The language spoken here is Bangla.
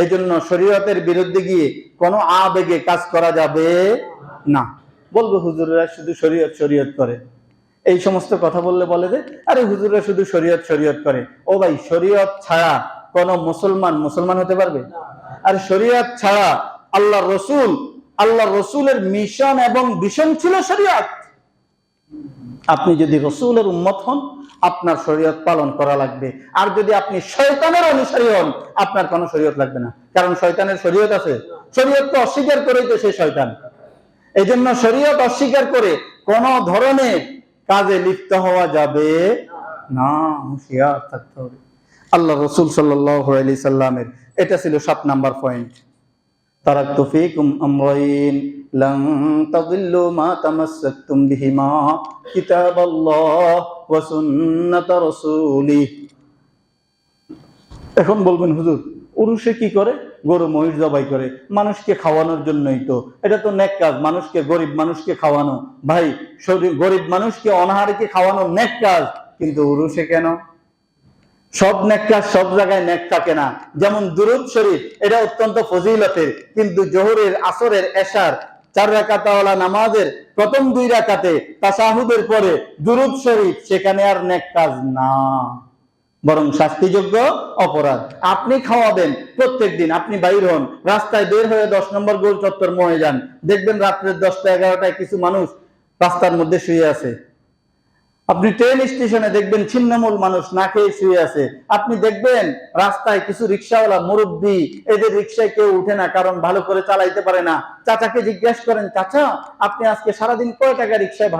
এই জন্য শরীয়তের বিরুদ্ধে গিয়ে কোনো আবেগে কাজ করা যাবে না। বলব, হুজুররা শুধু শরীয়ত শরীয়ত করে। এই সমস্ত কথা বললে বলে যে, আরে হুজুররা শুধু শরীয়ত শরীয়ত করে। ও ভাই, শরীয়ত ছাড়া কোন মুসলমান মুসলমান হতে পারবে? আর শরীয়ত ছাড়া আল্লাহ রসুল আল্লাহ রসুলের মিশন এবং ভিশন ছিল শরীয়ত। আপনি যদি রসুলের উম্মত হন আপনার শরীয়ত পালন করা লাগবে। আর যদি আপনি শয়তানের অনুসারী হন, আপনার কোনো শরীয়ত লাগবে না। কারণ শয়তানের শরীয়ত আছে। শরীয়ত তো অস্বীকার করেই তো সে শয়তান। এই জন্য শরীয়ত অস্বীকার করে কোন ধরনের কাজে লিপ্ত হওয়া যাবে না। হুঁশিয়ার থাকতে হবে। আল্লাহ রসুল সাল্লি সাল্লামের, এটা ছিল সাত নাম্বার পয়েন্ট ফীকুম আমরাইন। লান তাদিল্লু মা তামাসসাকতুম বিহিমা কিতাবাল্লাহ ওয়া সুন্নাত রাসূলিহ এখন বলবেন, হুজুর, উরুষে কি করে? গরু, মহিষ জবাই করে। মানুষকে খাওয়ানোর জন্যই তো। এটা তো নেক কাজ, মানুষকে, গরিব মানুষকে খাওয়ানো। ভাই, শরীর, গরিব মানুষকে অনাহারকে খাওয়ানো নেক কাজ, কিন্তু উরুষে কেন? সব নেক কাজ সব জায়গায় নেক থাকে না। যেমন দুরুদ শরীফ, এটা অত্যন্ত ফজিলতের, কিন্তু জোহরের, আসরের, এশার চার রাকাতাওয়ালা নামাজের প্রথম দুই রাকাতে তাসাহুদের পরে দুরুদ শরীফ, সেখানে আর নেক কাজ না। বরং শাস্তিযোগ্য অপরাধ। আপনি খাওয়াবেন প্রত্যেক দিন, আপনি বাইর হন, রাস্তায় বের হয়ে দশ নম্বর গোল চত্বর মহে যান। দেখবেন রাত্রের দশটা, এগারোটায় কিছু মানুষ রাস্তার মধ্যে শুয়ে আছে। আপনি ট্রেন স্টেশনে দেখবেন ছিন্নমূল মানুষ না খেয়ে শুয়ে আছে। আপনি দেখবেন রাস্তায় কিছু রিক্সাওয়ালা মুরব্বি, এদের রিক্সায় কেউ উঠে না, কারণ ভালো করে চালাইতে পারে না। চাচাকে জিজ্ঞাসা করেন, চাচা, আপনি আজকে সারাদিন কয় টাকা রিক্সায় ভাড়া